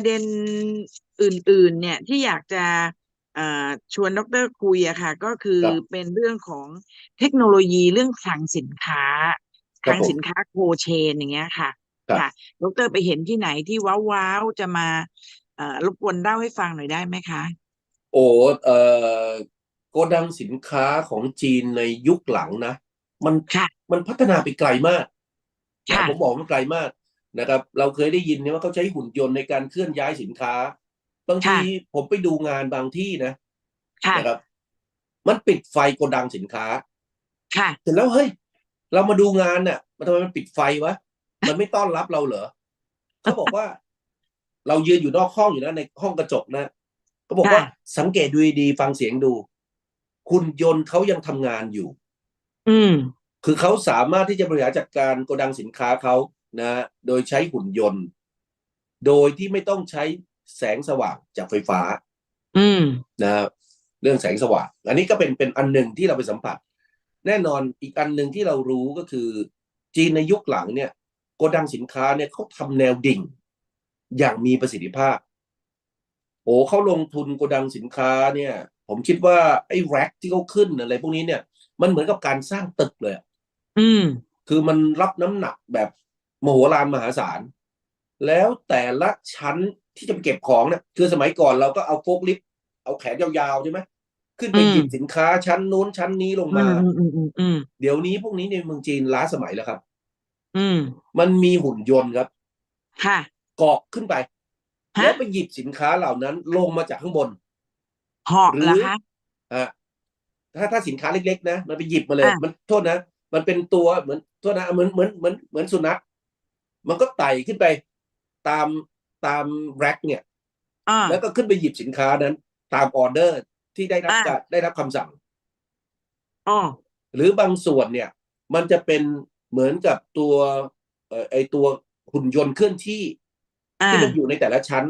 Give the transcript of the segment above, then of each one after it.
ประเด็นอื่น ๆ เนี่ยที่อยากจะเอ่อชวนดรคุยอะค่ะ ก็คือครับเป็นเรื่องของเทคโนโลยีเรื่องคลังสินค้าคครับลังผมสินค้าโคเชนอย่างเงี้ยค่ะครับค่ะดรไปเห็นที่ไหนที่ว้าวๆจะมาเอ่อรบกวนเล่าให้ฟังหน่อยได้ไหมคะ โอ้เอ่อโกดังสินค้าของจีนในยุคหลังนะ มันค่ะมันพัฒนาไปไกลมากนะค่ะผมบอกว่ามันไกลมาก นะครับ เราเคยได้ยินเนี่ยว่าเขาใช้หุ่นยนต์ในการเคลื่อนย้ายสินค้า บางทีค่ะผมไปดูงานบางที่นะค่ะนะครับ มันปิดไฟโกดังสินค้า ค่ะเสร็จแล้วเฮ้ย เรามาดูงานน่ะ มันทำไมมันปิดไฟวะมันไม่ต้อนรับเราเหรอเขาบอกว่า เรายืนอยู่นอกห้องอยู่นะในห้องกระจกนะเขาบอกว่าค่ะสังเกตดูดีๆฟังเสียงดูคุณยนต์เขายังทำงานอยู่ อืม คือเขาสามารถที่จะบริหารจัดการโกดังสินค้าเขา นะโดยใช้หุ่นยนต์ โดยที่ไม่ต้องใช้แสงสว่างจากไฟฟ้า อืมนะครับเรื่องแสงสว่าง อันนี้ก็เป็นเป็นอันหนึ่งที่เราไปสัมผัส แน่นอนอีกอันหนึ่งที่เรารู้ก็คือ จีนในยุคหลังเนี่ยโกดังสินค้าเนี่ยเขาทำแนวดิ่ง อย่างมีประสิทธิภาพโอ้เขาลงทุนโกดังสินค้าเนี่ย ผมคิดว่าไอ้แร็กที่เขาขึ้นอะไรพวกนี้เนี่ย มันเหมือนกับการสร้างตึกเลยอะอืม คือมันรับน้ำหนักแบบ มโหฬารมหาศาล แล้วแต่ละชั้นที่จะไปเก็บของเนี่ยคือสมัยก่อนเราก็เอาโฟล์คลิฟต์เอาแขนยาวๆใช่ไหมขึ้นไปอืมหยิบสินค้าชั้นนู้นชั้นนี้ลงอืมามอืมอืมอืมอืมเดี๋ยวนี้พวกนี้ในเมืองจีนล้าสมัยแล้วครับ อืมมันมีหุ่นยนต์ครับค่ะเกาะขึ้นไปฮะแล้วไปหยิบสินค้าเหล่านั้นลงมาจากข้างบนหอบเหรอคะอะถ้าถ้าสินค้าเล็กๆนะมันไปหยิบมาเลยอะมันโทษนะมันเป็นตัวเหมือนโทษนะเหมือนเหมือนเหมือนเหมือนสุนัข มันก็ไต่ขึ้นไปตามตามแร็กเนี่ยอ่าแล้วก็ขึ้นไปหยิบสินค้านั้น ตามออเดอร์ที่ได้รับอะการได้รับคำสั่งอ๋อหรือบางส่วนเนี่ย มันจะเป็นเหมือนกับตัวเอ่อไอตัวหุ่นยนต์เคลื่อนที่อ่าที่มันอยู่ในแต่ละชั้น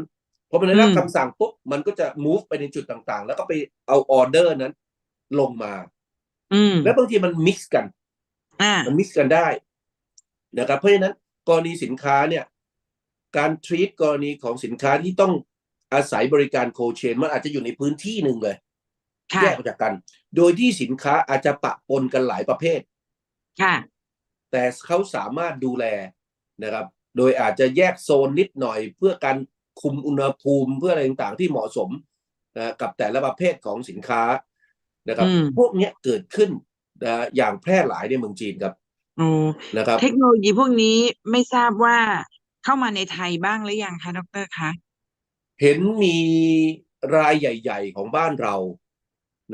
พอมันได้รับอืมคำสั่งปุ๊บมันก็จะ move ไปในจุดต่างๆ แล้วก็ไปเอาออเดอร์นั้น ลงมาอืมแล้วบางทีมัน mix กันอ่ามัน mix กันได้นะครับเพราะฉะนั้นก รณีสินค้าเนี่ยการ treat กรณีของสินค้าที่ต้องอาศัยบริการโคเชน มันอาจจะอยู่ในพื้นที่หนึ่งเลยค่ะแยกออกจากกัน โดยที่สินค้าอาจจะปะปนกันหลายประเภทค่ะแต่เขาสามารถดูแลนะครับ โดยอาจจะแยกโซนนิดหน่อย เพื่อการคุมอุณหภูมิเพื่ออะไรต่างๆ ที่เหมาะสมนะกับแต่ละประเภทของสินค้านะครับอืมพวกเนี้ยเกิดขึ้นนะอย่างแพร่หลายในเมืองจีนครับ โอ้นะครับ เทคโนโลยีพวกนี้ไม่ทราบว่าเข้ามาในไทยบ้างหรือยังคะดรคะ เห็นมีรายใหญ่ ๆ ของบ้านเรา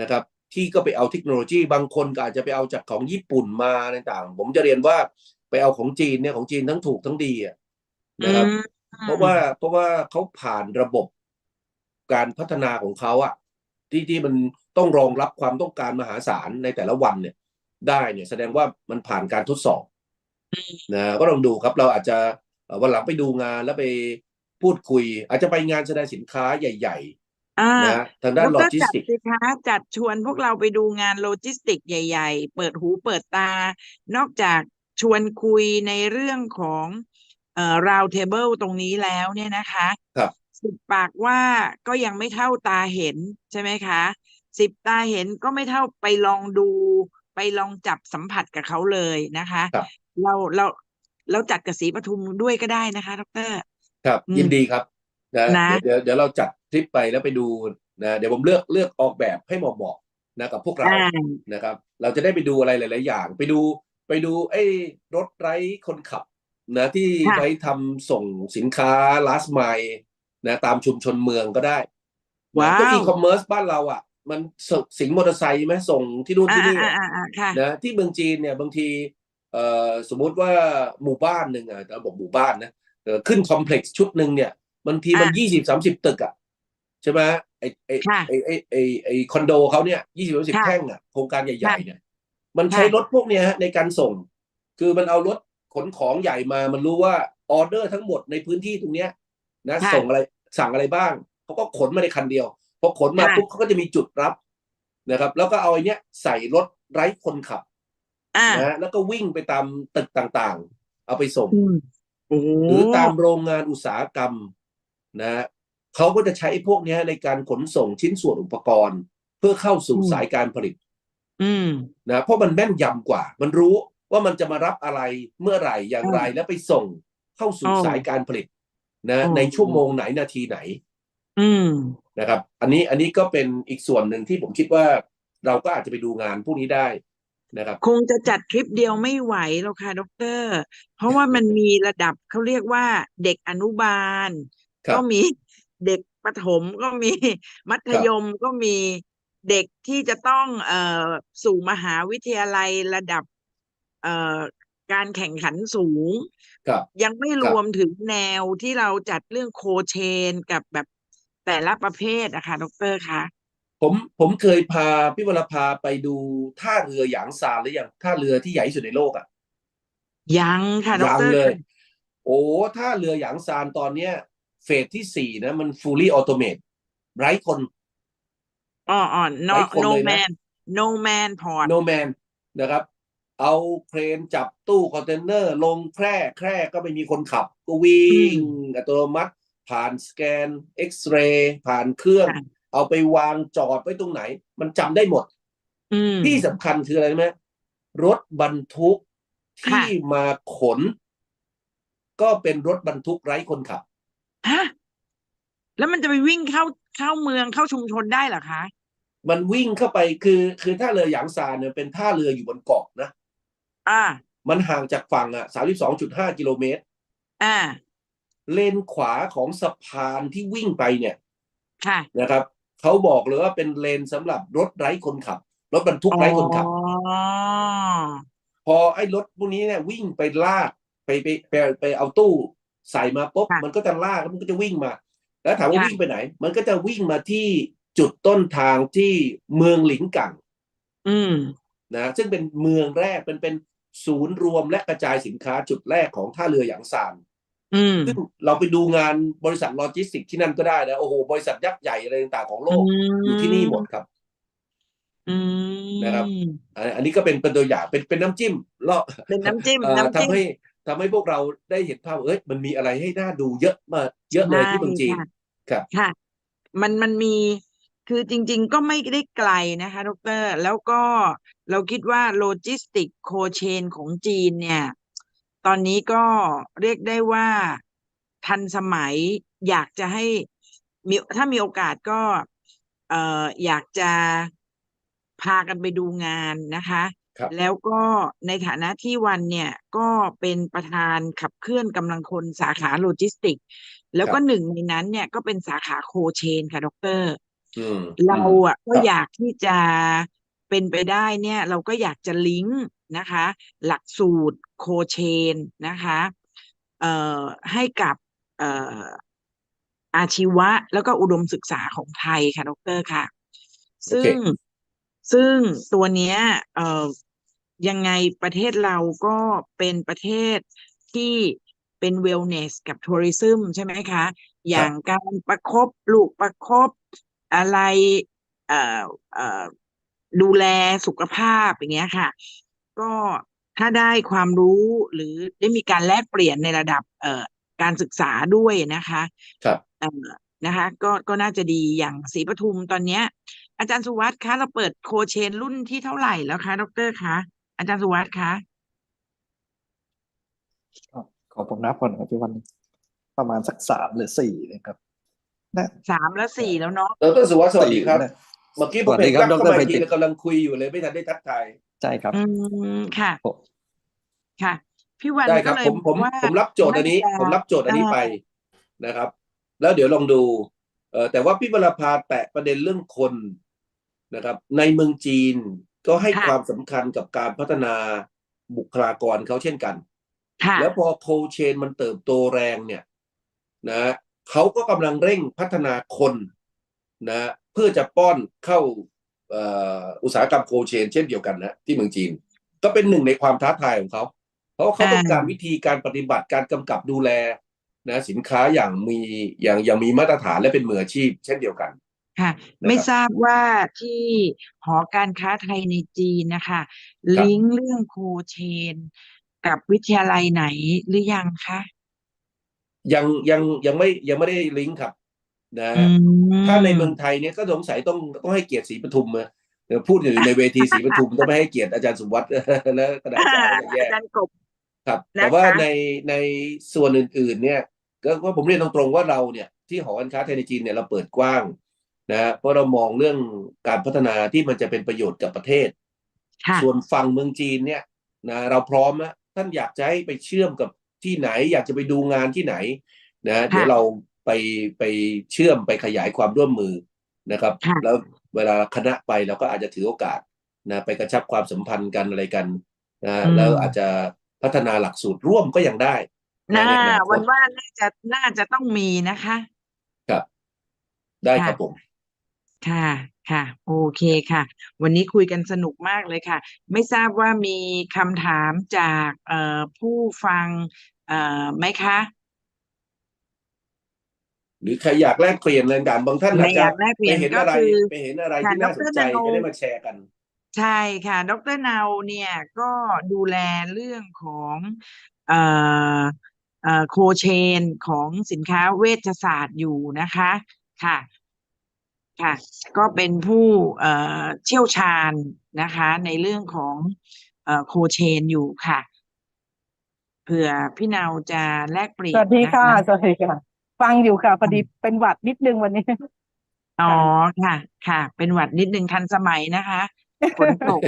นะครับ ที่ก็ไปเอาเทคโนโลยีบางคนก็อาจจะไปเอาจากของญี่ปุ่นมาต่างๆ ผมจะเรียนว่าไปเอาของจีนเนี่ยของจีนทั้งถูกทั้งดีอะนะครับ อืมเพราะว่าเพราะว่าเขาผ่านระบบการพัฒนาของเขาอะที่ที่มันต้องรองรับความต้องการมหาศาลในแต่ละวันเนี่ย ได้เนี่ยแสดงว่ามันผ่านการทดสอบนะก็ลองดูครับ เราอาจจะเอ่อวันหลังไปดูงานแล้วไปพูดคุย อาจจะไปงานแสดงสินค้าใหญ่อ่าๆนะทางด้านดโลรจิสจัดติกส์สิคะจัดชวนพวกเราไปดูงานโลจิสติกใหญ่ ๆ เปิดหูเปิดตา นอกจากชวนคุยในเรื่องของเอ่อ round table ตรงนี้แล้วเนี่ยนะคะครับสิบปากว่าก็ยังไม่เท่าตาเห็นใช่ไหมคะสิบตาเห็นก็ไม่เท่าไปลองดู ไปลองจับสัมผัสกับเขาเลยนะคะครับเราเราเราจัดกับศรีปทุมด้วยก็ได้นะคะดรครับอืมยินดีครับนะนะเดี๋ยวเดี๋ยวเราจัดทริปไปแล้วไปดูนะเดี๋ยวผมเลือกเลือกออกแบบให้เหมาะเหมาะนะกับพวกเราอ่านะครับ เราจะได้ไปดูอะไรหลาย ๆ อย่าง ไปดูไปดูไอ้รถไร้คนขับนะที่ค่ะไว้ทำส่งสินค้า last mile นะตามชุมชนเมืองก็ได้ว้านะก็วอีคอมเมิร์ซบ้านเราอะ มันส่งสิงมอเตอร์ไซค์ไหมส่งที่นู่นอ่าที่นี่อ่าอะอ่าอ่าค่ะ นะที่เมืองจีนเนี่ยบางทีเอ่อสมมุติว่าหมู่บ้านหนึ่งอะเราบอกหมู่บ้านนะเออขึ้นคอมเพล็กซ์ชุดหนึ่งเนี่ยบางทีมันอะยี่สิบสามสิบตึกอะใช่ไหมไอไอค่ะไอไอไอไอคอนโดเขาเนี่ยยี่สิบสามสิบค่ะแท่งอะโครงการใหญ่ ค่ะๆ เนี่ย มันใช้ค่ะ รถพวกเนี้ยฮะในการส่ง คือมันเอารถขนของใหญ่มา มันรู้ว่าออเดอร์ทั้งหมดในพื้นที่ตรงเนี้ยนะค่ะ ส่งอะไรสั่งอะไรบ้างเขาก็ขนมาในคันเดียว พอขนมาค่ะปุ๊บเขาก็จะมีจุดรับนะครับ แล้วก็เอาไอ้เนี้ยใส่รถไร้คนขับอ่านะแล้วก็วิ่งไปตามตึกต่างๆ เอาไปส่งอืมโอ้หรือตามโรงงานอุตสาหกรรมนะฮะเขาก็จะใช้พวกเนี้ยในการขนส่งชิ้นส่วนอุปกรณ์ เพื่อเข้าสู่อืมสายการผลิตอืมนะเพราะมันแม่นยำกว่า มันรู้ว่ามันจะมารับอะไรเมื่อไหร่อย่างไรอืมแล้วไปส่งเข้าสู่อ๋อสายการผลิตนะอ๋อในชั่วโมงไหนนาทีไหน อืมนะครับ อันนี้อันนี้ก็เป็นอีกส่วนหนึ่งที่ผมคิดว่าเราก็อาจจะไปดูงานพวกนี้ได้นะครับ คงจะจัดทริปเดียวไม่ไหวหรอกค่ะดอกเตอรเพราะว่ามันมีระดับเขาเรียกว่าเด็กอนุบาล ครับก็มีเด็กประถมก็มีมัธยมก็มีเด็กที่จะต้องเอ่อสู่มหาวิทยาลัยระดับเอ่อการแข่งขันสูง ครับ ยังไม่ครรับวมถึงแนวที่เราจัดเรื่องโคเชนกับแบบ แต่ละประเภทอะค่ะดอกเตอรคะผมผมเคยพาพี่วรพาไปดูท่าเรือหยางซานหรือยังท่าเรือที่ใหญ่ที่สุดในโลกอะยังค่ะดอยักงเตอรเลยค่ะโอ้ท่าเรือหยางซานตอนเนี้ย เฟสที่สี่นะ มัน fully automate ไร้คน อ๋ออ๋อ no ไร้คน no เลยนะ man no man port no man นะครับ เอาเครนจับตู้คอนเทนเนอร์ ลงแคร่แคร่ก็ไม่มีคนขับ ก็วิ่งอัตโนมัติ ผ่านสแกนเอ็กซเรย์ผ่านเครื่องค่ะเอาไปวางจอดไว้ตรงไหน มันจำได้หมดอืมที่สำคัญคืออะไรรู้ไหมรถบรรทุกค่ะที่มาขน ก็เป็นรถบรรทุกไร้คนขับฮะแล้วมันจะไปวิ่งเข้าเข้าเมืองเข้าชุมชนได้เหรอคะ มันวิ่งเข้าไปคือคือท่าเรือหยางซานเนี่ยเป็นท่าเรืออยู่บนเกาะนะ อ่า มันห่างจากฝั่งอะสามสิบสองจุดห้ากิโลเมตร อ่า เลนขวาของสะพานที่วิ่งไปเนี่ยค่ะนะครับเขาบอกเลยว่าเป็นเลนสำหรับรถไร้คนขับ รถบรรทุกไร้คนขับอ๋อพอไอ้รถพวกนี้เนี่ยวิ่งไปลากไปไปไปไปเอาตู้ใส่มาปุ๊บค่ะมันก็จะลากแล้วมันก็จะวิ่งมา แล้วถามว่าค่ะวิ่งไปไหน มันก็จะวิ่งมาที่จุดต้นทางที่เมืองหลิงกังอืมนะซึ่งเป็นเมืองแรกเป็นเป็นศูนย์รวมและกระจายสินค้าจุดแรกของท่าเรือหยางซานอืม ซึ่งเราไปดูงานบริษัทโลจิสติกส์ที่นั่นก็ได้นะโอ้โหบริษัทยักษ์ใหญ่อะไรต่างๆของโลกอยู่ที่นี่หมดครับอืมนะครับอันอันนี้ก็เป็นเป็นตัวอย่างเป็นเป็นน้ำจิ้มเลาะเป็นน้ำจิ้มเอ่อน้ำจิ้มทำให้ทำให้พวกเราได้เห็นภาพว่าเอ้ยมันมีอะไรให้น่าดูเยอะมากเยอะเลยที่เมืองจีนใช่ค่ะครับค่ะ มันมันมีคือจริง ๆ ก็ไม่ได้ไกลนะคะดรแล้วก็เราคิดว่าโลจิสติกโคเชนของจีนเนี่ย ตอนนี้ก็เรียกได้ว่าทันสมัยอยากจะให้มีถ้ามีโอกาสก็เอ่ออยากจะพากันไปดูงานนะคะครับแล้วก็ในฐานะที่วันเนี่ยก็เป็นประธานขับเคลื่อนกำลังคนสาขาโลจิสติก แล้วก็หนึ่งในนั้นเนี่ยก็เป็นสาขาโคเชนค่ะดรอืมเราอืมอะก็ครับอยากที่จะ เป็นไปได้เนี่ยเราก็อยากจะลิงก์นะคะ หลักสูตรโคเชนนะคะเอ่อให้กับเอ่ออาชีวะแล้วก็อุดมศึกษาของไทยค่ะดรค่ะโอซึ่เคงซึ่งตัวเนี้ยเอ่อยังไงประเทศเราก็เป็นประเทศที่เป็น wellness กับ tourism ใช่ไหมคะ อย่างการประคบลูกประคบอะไรเอ่อเอ่อ ดูแลสุขภาพอย่างเงี้ยค่ะ ก็ถ้าได้ความรู้หรือได้มีการแลกเปลี่ยนในระดับเอ่อการศึกษาด้วยนะคะครับเอ่อนะคะ ก็ก็น่าจะดีอย่างศรีปทุมตอนเนี้ย อาจารย์สุวัสดิ์คะเราเปิดโคเชนรุ่นที่เท่าไหร่แล้วคะดรคะอาจารย์สุวัสดิ์คะครับขอผมนับก่อนนะครับพี่วันประมาณสักสามหรือสี่นะครับน่าสามและสี่แล้วเนาะดรสุวัสดิ์สวัสดีครับนะ เมื่อกี้ผสมวัสดีเห็นครับตั้งเข้าดรมาไพอีกจิทีตรแล้วกำลังคุยอยู่เลยไม่ทันได้ทักทายใช่ครับ อืมค่ะผมค่ะ พี่วันได้คก็รับเลยผมผมว่าผมรับโจทย์อันนี้น่าจะผมรับโจทย์อันนี้เอ่อไปนะครับ แล้วเดี๋ยวลองดูเอ่อแต่ว่าพี่วรพาแตะประเด็นเรื่องคนนะครับ ในเมืองจีนก็ให้ค่ะความสำคัญกับการพัฒนาบุคลากรเขาเช่นกัน ค่ะแล้วพอโคเชนมันเติบโตแรงเนี่ยนะเขาก็กำลังเร่งพัฒนาคนนะเพื่อจะป้อนเข้าเอ่ออุตสาหกรรมโคเชน เช่นเดียวกันนะที่เมืองจีน ก็เป็นหนึ่งในความท้าทายของเขา เพราะว่าเขาต้องการวิธีการปฏิบัติการกำกับดูแลนะสินค้าอย่างมีอย่างอย่างมีมาตรฐานและเป็นมืออาชีพ เช่นเดียวกันค่ะนะครับไม่ทราบว่าที่หอการค้าไทยในจีนนะคะลิงก์เรื่องโคเชน กับวิทยาลัยไหนหรือยังคะยังยังยังไม่ยังไม่ได้ลิงก์ครับ นะอืมถ้าในเมืองไทยเนี่ยก็สงสัยต้องต้องให้เกียรติศรีปทุมอะเดี๋ยวพูดอยู่ในเวทีศรีปทุมต้องไม่ให้เกียรติอาจารย์สุวัฒน์แล้วกระดาษจาก็จะแย่อาจารย์กบครับนะคะแต่ว่าในในส่วนอื่น ๆ เนี่ยก็ก็ผมเรียนตรงๆว่าเราเนี่ยที่หอการค้าไทยในจีนเนี่ยเราเปิดกว้างนะฮะเพราะเรามองเรื่องการพัฒนาที่มันจะเป็นประโยชน์กับประเทศค่ะส่วนฝั่งเมืองจีนเนี่ยนะเราพร้อมนะท่านอยากจะให้ไปเชื่อมกับที่ไหน อยากจะไปดูงานที่ไหนนะเดี๋ยวเรา ไปไปเชื่อมไปขยายความร่วมมือนะครับค่ะแล้วเวลาคณะไปเราก็อาจจะถือโอกาสนะไปกระชับความสัมพันธ์กันอะไรกันนะแล้วอาจจะพัฒนาหลักสูตรร่วมก็ยังได้น่าในอนาควัตนว่าน่าจะน่าจะต้องมีนะคะ ครับ ได้ครับค่ะผม ค่ะค่ะ โอเคค่ะ วันนี้คุยกันสนุกมากเลยค่ะ ไม่ทราบว่ามีคำถามจากเอ่อผู้ฟังเอ่อไหมคะ หรือใครอยากแลกเปลี่ยนอะไรต่างๆบางท่านอาจไม่อจะยากแลกเปลี่ไปยนเห็นก็อะไรคือไปเห็นอะไรค่ะที่น่าสนใจดรนโนจะได้มาแชร์กันใช่ค่ะ ดรเนาเนี่ยก็ดูแลเรื่องของเอ่อเอ่อโคเชนของสินค้าเวชศาสตร์อยู่นะคะค่ะค่ะ ก็เป็นผู้เอ่อเชี่ยวชาญนะคะ ในเรื่องของเอ่อโคเชนอยู่ค่ะเผื่อพี่เนาจะแลกเปลี่ยสนวัสดีนะค่ะคะสวัสดีค่ะ ฟังอยู่ค่ะพอดีเป็นหวัดนิดนึงวันนี้ อ๋อค่ะ ค่ะ เป็นหวัดนิดนึงทันสมัยนะคะฝนตก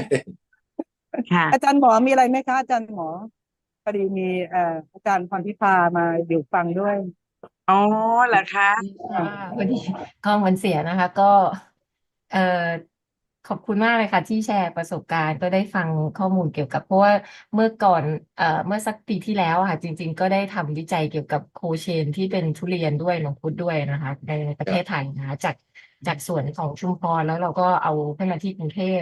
ค่ะ อาจารย์หมอมีอะไรไหมคะอาจารย์หมอพอดีมีเอ่ออาจารย์พรทิพามาอยู่ฟังด้วยอ๋อเหรอคะ ค่ะพอดีกล้องมันเสียนะคะ ก็ เอ่อ ขอบคุณมากเลยค่ะที่แชร์ประสบการณ์ก็ได้ฟังข้อมูลเกี่ยวกับ เพราะว่าเมื่อก่อนเอ่อเมื่อสักปีที่แล้วค่ะจริง ๆ ก็ได้ทำวิจัยเกี่ยวกับโคเชนที่เป็นทุเรียนด้วยมังคุดด้วยนะคะในประเทศไทยนะคะจากจากสวนของชุมพรแล้วเราก็เอาขึ้นมาที่กรุงเทพ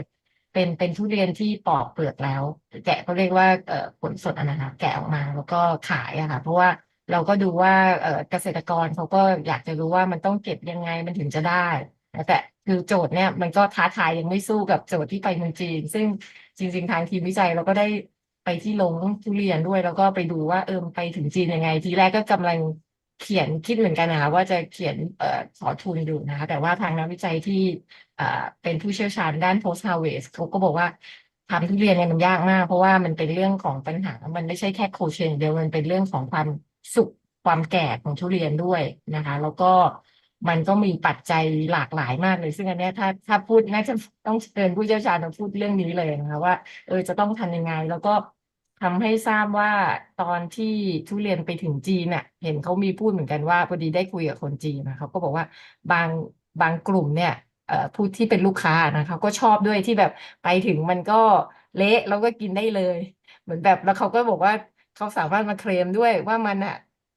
เป็นเป็นทุเรียนที่ปอกเปลือกแล้ว แกะก็เรียกว่าเอ่อผลสดอะนะคะแกะออกมาแล้วก็ขายอะค่ะเพราะว่าเราก็ดูว่าเอ่อเกษตรกรเขาก็อยากจะรู้ว่ามันต้องเก็บยังไงมันถึงจะได้ แต่คือโจทย์เนี่ยมันก็ท้าทายยังไม่สู้กับโจทย์ที่ไปเมืองจีน ซึ่งจริง ๆ ทางทีมวิจัยเราก็ได้ไปที่ลงทุเรียนด้วย แล้วก็ไปดูว่าเออมไปถึงจีนยังไง ทีแรกก็กำลังเขียนคิดเหมือนกันนะคะว่าจะเขียนเอ่อขอทุนดูนะคะแต่ว่าทางนักวิจัยที่อ่าเป็นผู้เชี่ยวชาญด้าน post harvest เขาก็บอกว่าทำทุเรียนเนี่ยมันยากมาก เพราะว่ามันเป็นเรื่องของปัญหา มันไม่ใช่แค่โคเชนเดียวมันเป็นเรื่องของความสุกความแก่ของทุเรียนด้วยนะคะ แล้วก็ มันก็มีปัจจัยหลากหลายมากเลย ซึ่งอันนี้ถ้าถ้าพูดน่าจะต้องเชิญผู้เชี่ยวชาญมาพูดเรื่องนี้เลยนะคะว่าเออจะต้องทำยังไง แล้วก็ทำให้ทราบว่าตอนที่ทุเรียนไปถึงจีนเนี่ยเห็นเขามีพูดเหมือนกันว่าพอดีได้คุยกับคนจีนนะเขาก็บอกว่าบางบางกลุ่มเนี่ยเอ่อผู้ที่เป็นลูกค้านะคะก็ชอบด้วยที่แบบไปถึงมันก็เละแล้วก็กินได้เลย เหมือนแบบแล้วเขาก็บอกว่าเขาสามารถมาเคลมด้วยว่ามันอะ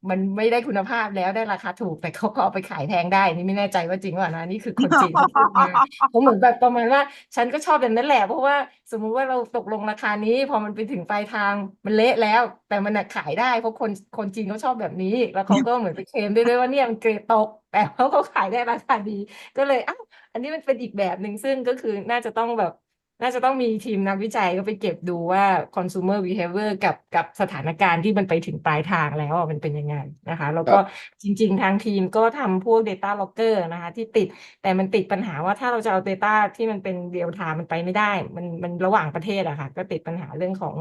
มันไม่ได้คุณภาพแล้วได้ราคาถูกแต่เขาก็เอาไปขายแพงได้นี่ไม่แน่ใจว่าจริงว่านะนี่คือคนจีนเขาพูดมาเขาเหมือนแบบประมาณว่า ฉันก็ชอบแบบนั้นแหละเพราะว่าสมมุติว่าเราตกลงราคานี้ พอมันไปถึงปลายทางมันเละแล้ว แต่มันน่ะขายได้เพราะคนคนจีนเขาชอบแบบนี้ แล้วเขาก็เหมือนไปเคลมได้ด้วยว่าเนี่ยมันเกรดตกแต่ว่าเขาขายได้ราคาดี ก็เลยอ้าวอันนี้มันเป็นอีกแบบหนึ่งซึ่งก็คือน่าจะต้องแบบ น่าจะต้องมีทีมนักวิจัยก็ไปเก็บดูว่า consumer behavior กับกับสถานการณ์ที่มันไปถึงปลายทางแล้วอะมันเป็นยังไงนะคะ แล้วก็จริง ๆ ทางทีมก็ทำพวก data logger นะคะ ที่ติดแต่มันติดปัญหาว่าถ้าเราจะเอา data ที่มันเป็น real time มันไปไม่ได้ มันมันระหว่างประเทศอะค่ะ ก็ติดปัญหาเรื่องของ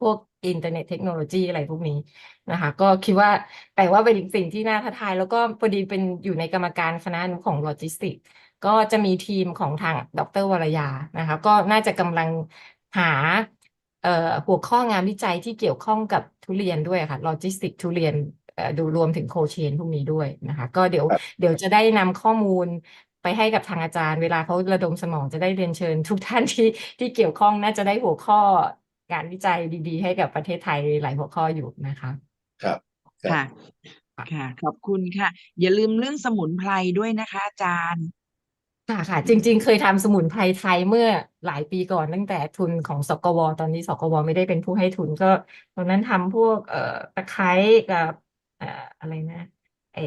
พวกอินเทอร์เน็ตเทคโนโลยีอะไรพวกนี้นะคะ ก็คิดว่าแต่ว่าเป็นสิ่งที่น่าท้าทาย แล้วก็พอดีเป็นอยู่ในกรรมการคณะอนุของโลจิสติก ก็จะมีทีมของทางดรวรยานะคะก็น่าจะกำลังหาเอ่อหัวข้องานวิจัยที่เกี่ยวข้องกับทุเรียนด้วยค่ะโลจิสติกทุเรียนเอ่อดูรวมถึงโคเชนพวกนี้ด้วยนะคะ ก็เดี๋ยวครับเดี๋ยวจะได้นำข้อมูลไปให้กับทางอาจารย์ เวลาเขาระดมสมองจะได้เรียนเชิญ ทุกท่านที่ที่เกี่ยวข้องน่าจะได้หัวข้องานวิจัยดี ๆ ให้กับประเทศไทยหลายหัวข้ออยู่นะคะ ครับครับค่ะค่ะ ขอบคุณค่ะ อย่าลืมเรื่องสมุนไพรด้วยนะคะอาจารย์ ค่ะค่ะ จริง ๆ เคยทำสมุนไพรไทยเมื่อหลายปีก่อนตั้งแต่ทุนของสกว ตอนนี้สกว ไม่ได้เป็นผู้ให้ทุนก็ตอนนั้นทำพวกเอ่อตะไคร้กับเอ่ออะไรนะไอ้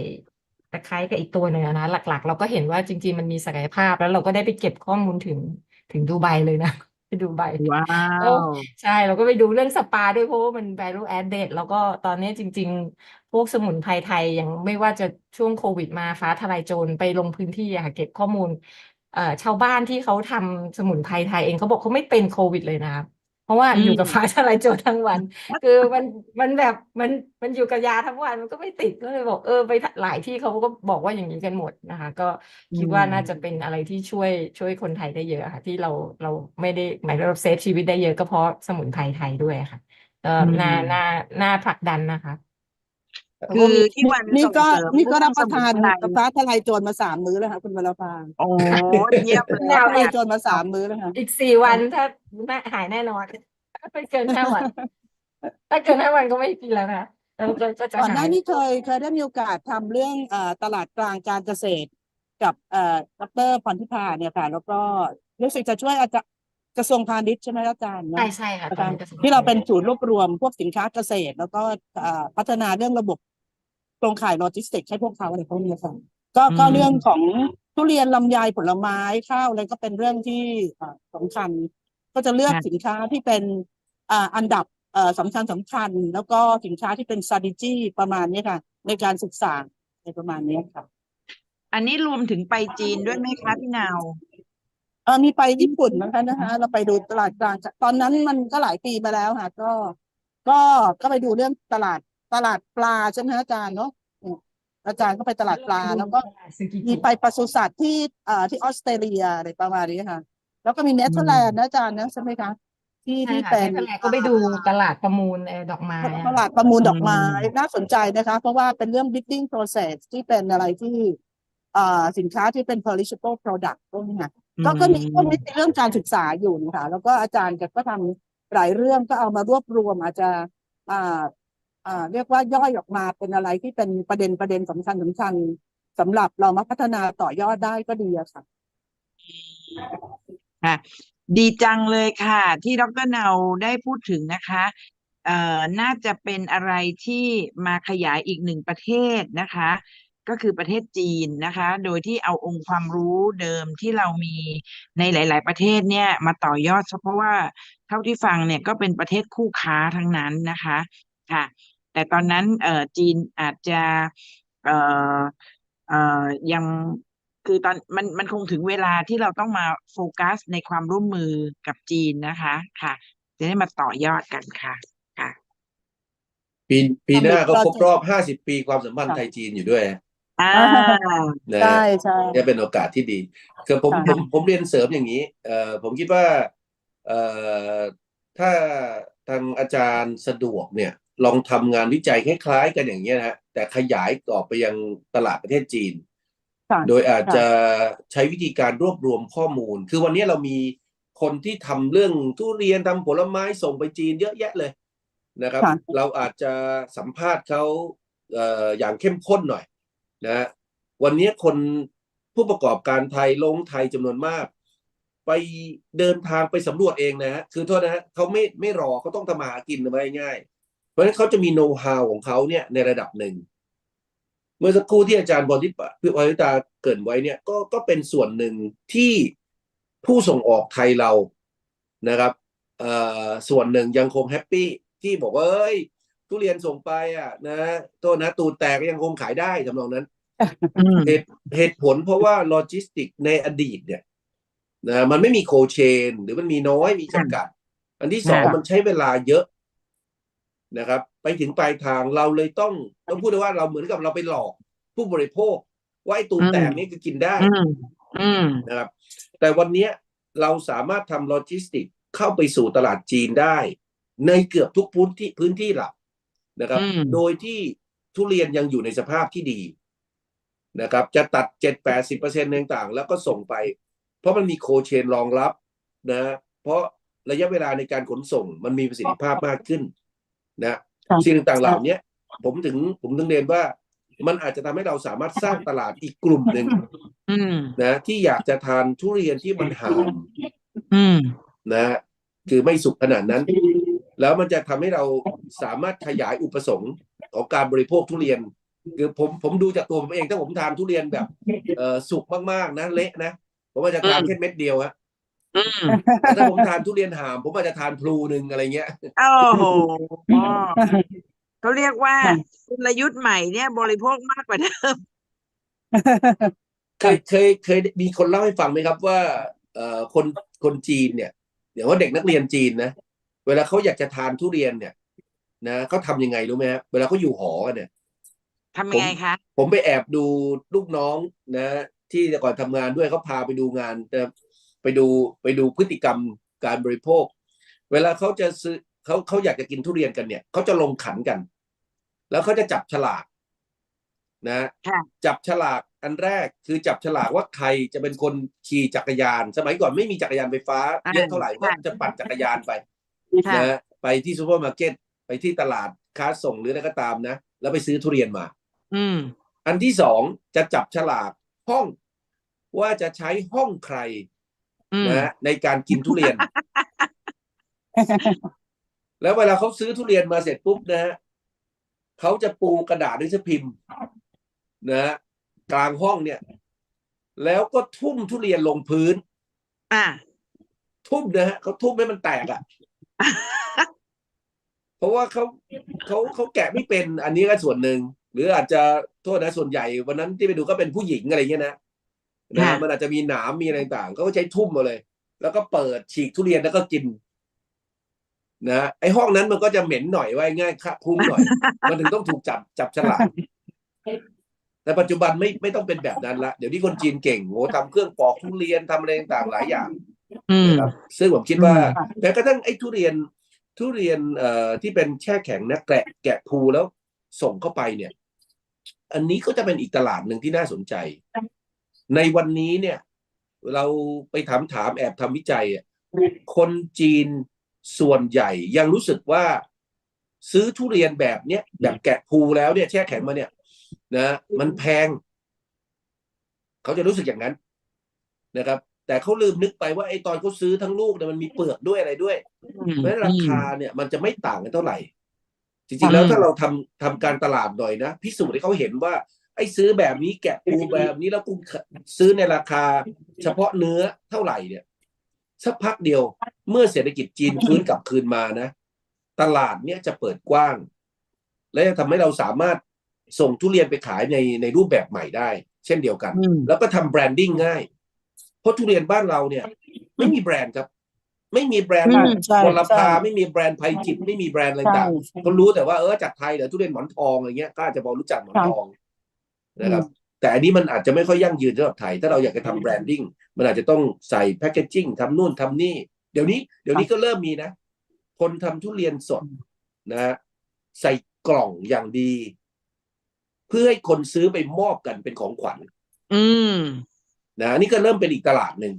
ตะไคร้กับอีกตัวหนึ่งอะนะหลัก ๆ เราก็เห็นว่าจริง ๆ มันมีศักยภาพแล้วเราก็ได้ไปเก็บข้อมูลถึงถึงดูไบเลยนะ ไปดูไบ ว้าแล้ววใช่เราก็ไปดูเรื่องสปาด้วยเพราะว่ามัน value added แล้วก็ตอนนี้จริง พวกสมุนไพรไทยอย่างไม่ว่าจะช่วงโควิดมาฟ้าทลายโจรไปลงพื้นที่อะค่ะเก็บข้อมูลเอ่อชาวบ้านที่เขาทำสมุนไพรไทยเองเขาบอกเขาไม่เป็นโควิดเลยนะครับเพราะว่าอยู่กับฟ้าทลายโจรทั้งวัน คือมันมันแบบมันมันอยู่กับยาทั้งวันมันก็ไม่ติดก็เลยบอกเออไปหลายที่เขาก็บอกว่าอย่างนี้กันหมดนะคะ ก็คิดว่าน่าจะเป็นอะไรที่ช่วยช่วยคนไทยได้เยอะค่ะ ที่เราเราไม่ได้หมายถึงเราเซฟชีวิตได้เยอะก็เพราะสมุนไพรไทยด้วยค่ะก็น่าน่าน่าผลักดันนะคะ คืก็อมีที่วันนี่ส่งก็เสริมนี่ก็เรื่รัอบงประทานสมุไพรฟ้าทลายโจรมาสามมื้อแล้วค่ะคุณวรภาโอ้เยี่ยมเลยแนวทลายโจรมาสามมื้อแล้วค่ะอีกสี่วันถ้าไม่หายแน่นอนถ้าไปเกินห้าวันถ้าเกินห้าวันก็ไม่กินแล้วนะแล้วก็ก็จะก่อนหหาน้ายนี้เคยเคยได้มีโอกาสทำเรื่องเอ่อตลาดกลางการเกษตร กับเอ่อดรพรทิพาเนี่ยค่ะ แล้วก็รู้สึกจะช่วยอาจจะกระทรวงพาณิชย์ใช่ไหมอาจารย์เนอะใช่ใช่ค่ะอาตอนจารย์นี้กระทรวงที่เราเป็นศูนย์รวบรวมพวกสินค้าเกษตร แล้วก็เอ่อพัฒนาเรื่องระบบ โครงข่ายโลจิสติกส์ให้พวกเขาอะไรพวกนี้ค่ะก็ก็อืมเรื่องของทุเรียนลำไยผลไม้ข้าวอะไรก็เป็นเรื่องที่เอ่อสำคัญ ก็จะเลือกสินค้าที่เป็นอ่าอันดับเอ่อสำคัญสำคัญ แล้วก็สินค้าที่เป็น strategy ประมาณนี้ค่ะ ในการศึกษาในประมาณนี้ค่ะ อันนี้รวมถึงไปจีนด้วยไหมคะพี่นาวเออมีไปญี่ปุ่นนะคะนะคะ เราไปดูตลาดกลางตอนนั้นมันก็หลายปีมาแล้วค่ะ ก็ ก็ก็ไปดูเรื่องตลาด ตลาดปลาใช่ไหมคะอาจารย์เนาะอืมอาจารย์ก็ไปตลาดปลาแล้วก็ซึกิมีไปปศุสัตว์ที่เอ่อที่ออสเตรเลียอะไรประมาณนี้ค่ะ แล้วก็มีเนเธอร์แลนด์นะอาจารย์นะใช่ไหมคะที่ใช่ที่ค่ะเป็นในทะเลก็ไปดูตลาดประมูลเอ่อดอกไม้อะตลาดประมูลดอกไม้อืมน่าสนใจนะคะ เพราะว่าเป็นเรื่อง bidding process ที่เป็นอะไรที่อ่าสินค้าที่เป็น perishable product พวกนี้ค่ะก็ก็มีพวกนี้เป็นเรื่องการศึกษาอยู่นะคะแล้วก็อาจารย์แกก็ทำหลายเรื่องก็เอามารวบรวมอาจจะอ่าอ่า เรียกว่าย่อยออกมาเป็นอะไรที่เป็นประเด็นประเด็นสำคัญสำคัญสำหรับเรามาพัฒนาต่อยอดได้ก็ดีอะค่ะค่ะ ดีจังเลยค่ะ ที่ดรเนาได้พูดถึงนะคะเอ่อน่าจะเป็นอะไรที่มาขยายอีกหนึ่งประเทศนะคะ ก็คือประเทศจีนนะคะ โดยที่เอาองค์ความรู้เดิมที่เรามีในหลาย ๆ ประเทศเนี่ยมาต่อยอดเพราะว่าเท่าที่ฟังเนี่ยก็เป็นประเทศคู่ค้าทั้งนั้นนะคะ ค่ะ แต่ตอนนั้นเอ่อจีนอาจจะเอ่อเอ่อยังคือตอนมันมันคงถึงเวลาที่เราต้องมาโฟกัสในความร่วมมือกับจีนนะคะค่ะ จะได้มาต่อยอดกันค่ะ ค่ะ ปีปีหน้าก็เราครบจะรอบห้าสิบปีความสัมพันธ์ค่ะไทยจีนอยู่ด้วยอ่า นะใช่ใช่ เนี่ยเป็นโอกาสที่ดีคือผมค่ะผมผมเรียนเสริมอย่างนี้เอ่อผมคิดว่าเอ่อถ้าทางอาจารย์สะดวกเนี่ย ลองทำงานวิจัยคล้ายๆกันอย่างเงี้ยนะฮะแต่ขยายต่อไปยังตลาดประเทศจีนค่ะโดยอาจจะใช้วิธีการรวบรวมข้อมูล คือวันนี้เรามีคนที่ทำเรื่องทุเรียนทำผลไม้ส่งไปจีนเยอะแยะเลยนะครับค่ะเราอาจจะสัมภาษณ์เขาเอ่ออย่างเข้มข้นหน่อยนะฮะวันนี้คนผู้ประกอบการไทยลงไทยจำนวนมาก ไปเดินทางไปสำรวจเองนะฮะคือโทษนะฮะเขาไม่ไม่รอเขาต้องทำมาหากินมาง่ายๆ เพราะฉะนั้นเขาจะมีโน้ตฮาวของเขาเนี่ยในระดับหนึ่ง เมื่อสักครู่ที่อาจารย์บอลทิปพิวาริตาเกรินไว้เนี่ยก็ก็เป็นส่วนหนึ่งที่ผู้ส่งออกไทยเรานะครับเอ่อส่วนหนึ่งยังคงแฮปปี้ที่บอกว่าเอ้ยทุเรียนส่งไปอะนะโทษนะตูดแตกก็ยังคงขายได้ทำนองนั้นอืมเหตุเหตุผลเพราะว่าโลจิสติกในอดีตเนี่ยนะมันไม่มีโคเชน หรือมันมีน้อยมีจำกัด อันที่สองค่ะมันใช้เวลาเยอะ นะครับ ไปถึงปลายทางเราเลยต้องต้องพูดได้ว่าเราเหมือนกับเราไปหลอกผู้บริโภค ว่าไอ้ตูนแตกนี่คือกินได้อืมอืมนะครับ แต่วันเนี้ยเราสามารถทำโลจิสติกเข้าไปสู่ตลาดจีนได้ ในเกือบทุกพื้นที่พื้นที่หลักนะครับอืมโดยที่ทุเรียนยังอยู่ในสภาพที่ดีนะครับ จะตัดเจ็ดแปดสิบเปอร์เซ็นต์ต่างๆ แล้วก็ส่งไป เพราะมันมีโคเชนรองรับนะ เพราะระยะเวลาในการขนส่งมันมีประสิทธิภาพมากขึ้น นะค่ะสิ่งต่างๆเหล่านี้ผมถึงผมถึงเรียนว่ามันอาจจะทำให้เราสามารถสร้างตลาดอีกกลุ่มหนึ่งอืมนะที่อยากจะทานทุเรียนที่มันหามอืมนะคือไม่สุกขนาดนั้น แล้วมันจะทำให้เราสามารถขยายอุปสงค์ของการบริโภคทุเรียน คือผมผมดูจากตัวผมเองถ้าผมทานทุเรียนแบบ เอ่อสุกมากๆนะเละนะผมอาจจะทานอืมแค่เม็ดเดียวฮะ อืมแต่ถ้าผมทานทุเรียนหาม ผมอาจจะทานพลูหนึ่งอะไรเงี้ย โอ้โหเขาเรียกว่าค่ะกลยุทธ์ใหม่เนี่ย บริโภคมากกว่าเดิม เคยเคยเคยมีคนเล่าให้ฟังไหมครับว่า เอ่อคนคนจีนเนี่ยอย่างว่าเด็กนักเรียนจีนนะเวลาเขาอยากจะทานทุเรียนเนี่ยนะเขาทำยังไงรู้ไหมฮะเวลาเขาอยู่หอกันเนี่ย ทำยังไงคะ ผมไปแอบดูลูกน้องนะ ที่แต่ก่อนทำงานด้วยเขาพาไปดูงานนะ ไปดูไปดูพฤติกรรมการบริโภค เวลาเขาจะซื้อเขาเขาอยากจะกินทุเรียนกันเนี่ยเขาจะลงขันกัน แล้วเขาจะจับฉลากนะค่ะจับฉลากอันแรกคือจับฉลากว่าใครจะเป็นคนขี่จักรยาน สมัยก่อนไม่มีจักรยานไฟฟ้าเยอะเท่าไหร่ก็จะปั่นจักรยานไปค่ะนะไปที่ซูเปอร์มาร์เก็ตไปที่ตลาดค้าส่งหรืออะไรก็ตามนะ แล้วไปซื้อทุเรียนมา อืม อันที่สองจะจับฉลากห้องว่าจะใช้ห้องใครอืม นะในการกินทุเรียน แล้วเวลาเขาซื้อทุเรียนมาเสร็จปุ๊บนะฮะเขาจะปูกระดาษด้วยพิมพ์นะฮะกลางห้องเนี่ย แล้วก็ทุ่มทุเรียนลงพื้น อ่า ทุ่มนะฮะเขาทุ่มให้มันแตกอะเพราะว่าเขาเขาเขาแกะไม่เป็น อันนี้ก็ส่วนหนึ่งหรืออาจจะโทษนะส่วนใหญ่วันนั้นที่ไปดูก็เป็นผู้หญิงอะไรเงี้ยนะ นะค่ะมันอาจจะมีหนามมีอะไรต่างๆเขาก็ใช้ทุ่มมาเลย แล้วก็เปิดฉีกทุเรียนแล้วก็กินนะไอห้องนั้นมันก็จะเหม็นหน่อยไว้ง่ายค่ะคุ้มหน่อย มันถึงต้องถูกจับจับฉลากแต่ปัจจุบันไม่ไม่ต้องเป็นแบบนั้นละเดี๋ยวนี้คนจีนเก่งโหทำเครื่องปอกทุเรียนทำอะไรต่างๆหลายอย่างอืมนะครับซึ่งผมคิดว่าอืมแม้กระทั่งไอ้ทุเรียนทุเรียนเอ่อที่เป็นแช่แข็งนะแกะแกะภูแล้วส่งเข้าไปเนี่ย อันนี้ก็จะเป็นอีกตลาดหนึ่งที่น่าสนใจ ในวันนี้เนี่ย เราไปถามถามแอบทำวิจัยอะคนจีนส่วนใหญ่ยังรู้สึกว่าซื้อทุเรียนแบบเนี้ยแบบแกะภูแล้วเนี่ยแช่แข็งมาเนี่ย นะมันแพง เขาจะรู้สึกอย่างนั้นนะครับ แต่เขาลืมนึกไปว่าไอ้ตอนเขาซื้อทั้งลูกเนี่ยมันมีเปลือกด้วยอะไรด้วยอืมเพราะฉะนั้นราคาเนี่ยมันจะไม่ต่างกันเท่าไหร่ จริงๆแล้วถ้าเราทำทำการตลาดหน่อยนะพิสูจน์ให้เขาเห็นว่า ไอ้ซื้อแบบนี้แกะปูแบบนี้แล้วกูซื้อในราคา เฉพาะเนื้อเท่าไหร่เนี่ยสักพักเดียวเมื่อเศรษฐกิจจีนฟื้นกลับคืนมานะ ตลาดเนี่ยจะเปิดกว้าง และจะทำให้เราสามารถส่งทุเรียนไปขายในในรูปแบบใหม่ได้ เช่นเดียวกันอืมแล้วก็ทำแบรนดิ้งง่าย เพราะทุเรียนบ้านเราเนี่ย ไม่มีแบรนด์ครับ ไม่มีแบรนด์อืมใช่วลภาใช่ไม่มีแบรนด์ไพจิตรไม่มีแบรนด์อะไรใช่ต่างใช่เขารู้แต่ว่าเออจากไทยเดี๋ยวทุเรียนหมอนทองอะไรเงี้ยก็อาจจะพอรู้จักหมอนทอง นะครับแต่อันนี้มันอาจจะไม่ค่อยยั่งยืนสำหรับไทย ถ้าเราอยากจะทำแบรนดิ้งมันอาจจะต้องใส่แพคเกจจิ้งทำนู่นทำนี่ เดี๋ยวนี้เดี๋ยวนี้ก็เริ่มมีนะ คนทำทุเรียนสดนะใส่กล่องอย่างดี เพื่อให้คนซื้อไปมอบกันเป็นของขวัญ อืมนะอันนี่ก็เริ่มเป็นอีกตลาดหนึ่ง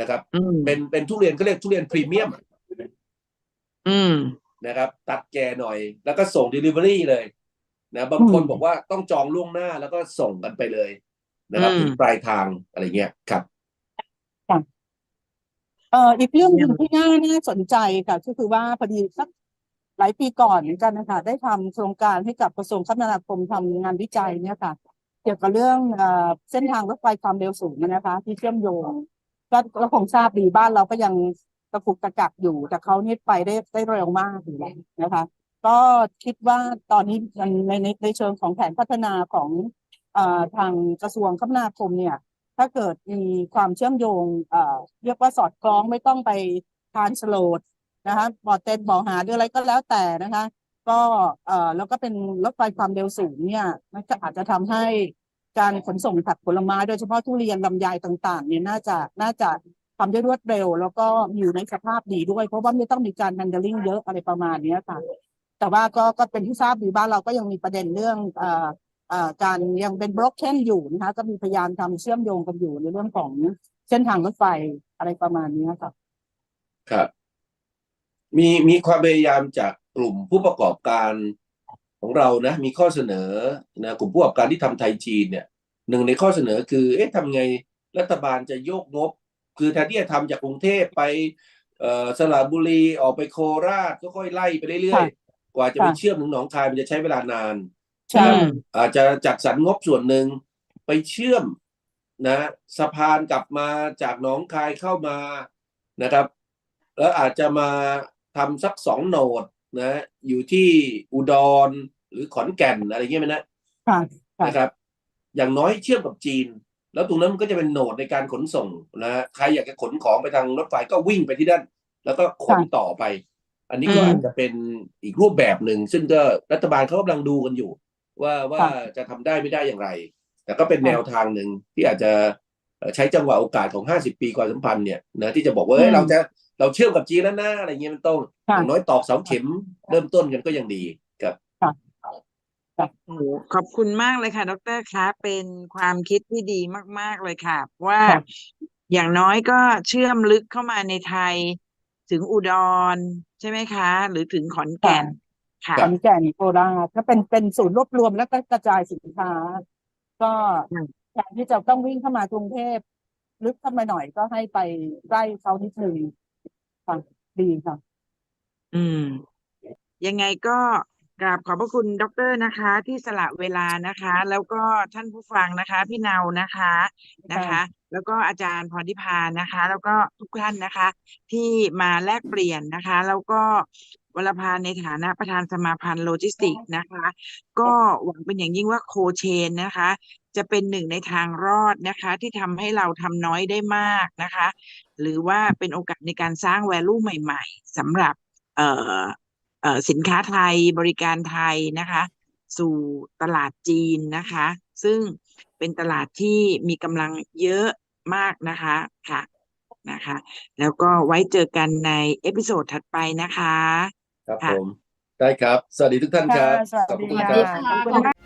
นะครับอืมเป็นเป็นทุเรียนก็เรียกทุเรียนพรีเมียมอืมนะครับ ตัดแก่หน่อย แล้วก็ส่ง Delivery เลย นะบางคนอืมบอกว่าต้องจองล่วงหน้าแล้วก็ส่งกันไปเลยนะครับอืมถึงปลายทางอะไรเงี้ยครับเอ่ออีกเรื่องหนึ่งที่น่าน่าสนใจค่ะก็คือว่าพอดีสักหลายปีก่อนเหมือนกันนะคะได้ทำโครงการให้กับกระทรวงคมนาคมทำงานวิจัยเนี่ยค่ะ เกี่ยวกับเรื่องเอ่อเส้นทางรถไฟความเร็วสูงนะคะ ที่เชื่อมโยงก็ก็คงทราบดีบ้านเราก็ยังตะกุกตะกักอยู่ แต่เขานี่ไปได้ได้เร็วมากอยู่แล้วนะคะ ก็คิดว่าตอนนี้ในในในเชิงของแผนพัฒนาของอทางกระทรวงคมนาคมเนี่ย ถ้าเกิดมีความเชื่อมโยงเรียกว่าสอดคล้องไม่ต้องไปทานสโลดนะคะบอเต็นบอหาหรืออะไรก็แล้วแต่นะคะ ก็เอ่อแล้วก็เป็นรถไฟความเร็วสูงเนี่ยมันก็อาจจะทำให้การขนส่งผักผลไม้โดยเฉพาะทุเรียนลำไยต่างๆเนี่ยน่าจะน่าจะทำได้รวดเร็ว แล้วก็อยู่ในสภาพดีด้วย เพราะว่าไม่ต้องมีการ handling เยอะอะไรประมาณเนี้ยค่ะ แต่ว่าก็ก็เป็นที่ทราบดีบ้านเราก็ยังมีประเด็นเรื่องเอ่อเอ่อการยังเป็น broken อยู่นะคะก็มีพยายามทำเชื่อมโยงกันอยู่ในเรื่องของเส้นทางรถไฟอะไรประมาณนี้ค่ะ ครับ มีมีความพยายามจากกลุ่มผู้ประกอบการของเรานะ มีข้อเสนอนะกลุ่มผู้ประกอบการที่ทำไทยจีนเนี่ยหนึ่งในข้อเสนอคือ เอ๊ะทำไงรัฐบาลจะโยกงบ คือแทนที่จะทำจากกรุงเทพไปเอ่อสระบุรีออกไปโคราชก็ค่อยไล่ไปเรื่อยค่ะ กว่าจะไปค่ะเชื่อมถึงหนองคายมันจะใช้เวลานานใช่อืมอาจจะจัดสรรงบส่วนหนึ่งไปเชื่อมนะสะพานกลับมาจากหนองคายเข้ามานะครับ แล้วอาจจะมาทำสักสองโหนดนะอยู่ที่อุดรหรือขอนแก่นอะไรเงี้ยไหมนะค่ะค่ะนะครับ อย่างน้อยเชื่อมกับจีน แล้วตรงนั้นมันก็จะเป็นโหนดในการขนส่งนะฮะใครอยากจะขนของไปทางรถไฟก็วิ่งไปที่นั่นแล้วก็ขนค่ะต่อไป อันนี้ก็อืมอาจจะเป็นอีกรูปแบบหนึ่ง ซึ่งก็รัฐบาลเขากำลังดูกันอยู่ ว่าว่าค่ะจะทำได้ไม่ได้อย่างไร แต่ก็เป็นค่ะแนวทางหนึ่งที่อาจจะเอ่อใช้จังหวะโอกาสของ 50 ปีความสัมพันธ์เนี่ยนะที่จะบอกว่าเฮ้ยเราจะเราเชื่อมกับจีนแล้วนะอะไรเงี้ยมันต้องอค่ะย่างน้อยตอกเสาเข็มเริ่มต้นกันก็ยังดีครับโอ้โหขอบคุณมากเลยค่ะ ดรคะเป็นความคิดที่ดีมาก ๆ เลยค่ะ ว่าค่ะอย่างน้อยก็เชื่อมลึกเข้ามาในไทย ถึงอุดรใช่ไหมคะ หรือถึงขอนแก่นค่ะขอนแก่นโคราชก็เป็นเป็นศูนย์รวบรวมแล้วก็กระจายสินค้า ก็อืมแทนที่จะต้องวิ่งเข้ามากรุงเทพลึกเข้ามาหน่อยก็ให้ไปใกล้เขานิดนึงค่ะดีค่ะ อืม ยังไงก็กราบขอบพระคุณดรนะคะ ที่สละเวลานะคะ แล้วก็ท่านผู้ฟังนะคะ พี่เนานะคะนะคะค่ะ แล้วก็อาจารย์พรทิพานะคะ แล้วก็ทุกท่านนะคะ ที่มาแลกเปลี่ยนนะคะ แล้วก็วรพานในฐานะประธานสมาพันธ์โลจิสติกส์นะคะ ก็หวังเป็นอย่างยิ่งว่าโคเชนนะคะ จะเป็นหนึ่งในทางรอดนะคะ ที่ทำให้เราทำน้อยได้มากนะคะ หรือว่าเป็นโอกาสในการสร้าง value ใหม่ๆสำหรับเอ่อเอ่อสินค้าไทยบริการไทยนะคะ สู่ตลาดจีนนะคะ ซึ่ง เป็นตลาดที่มีกำลังเยอะมากนะคะค่ะนะคะ แล้วก็ไว้เจอกันในเอพิโซดถัดไปนะคะ ครับค่ะผม ได้ครับ สวัสดีทุกท่านครับค่ะสวัสขอบดีคุณค่ะครับขอบคุณมาก